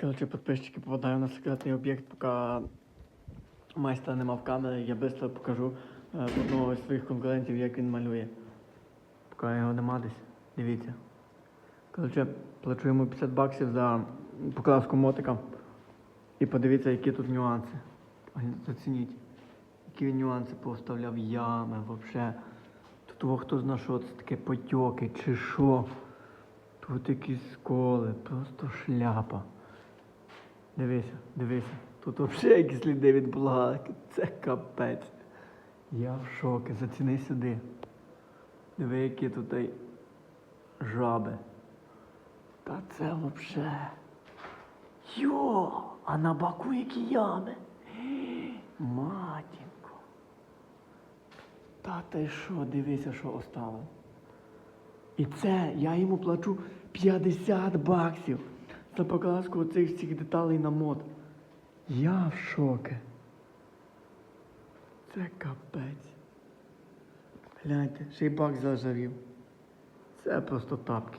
Коротше, підписчики попадаю на секретний об'єкт, поки майстра нема в камері, я швидко покажу е, одного із своїх конкурентів, як він малює. Поки його нема десь. Дивіться. Коротше, плачу йому 50 баксів за покраску мотика. І подивіться, які тут нюанси. Зацініть. Які він нюанси поставляв ями, взагалі. Тут во хто зна, що це таке потьоки чи що. Тут якісь сколи, просто шляпа. Дивися, дивися. Тут взагалі якісь сліди від булгарки. Це капець. Я в шокі. Заціни сюди. Диви, які тут жаби. Та це взагалі. Йо! А на боку які ями. Матінко. Та ти що, дивися, що оставив. І це я йому плачу 50 баксів за покраску цих всіх деталей на мод. Я в шоке. Це капець. Гляньте, ще й бак зажарів. Це просто тапки.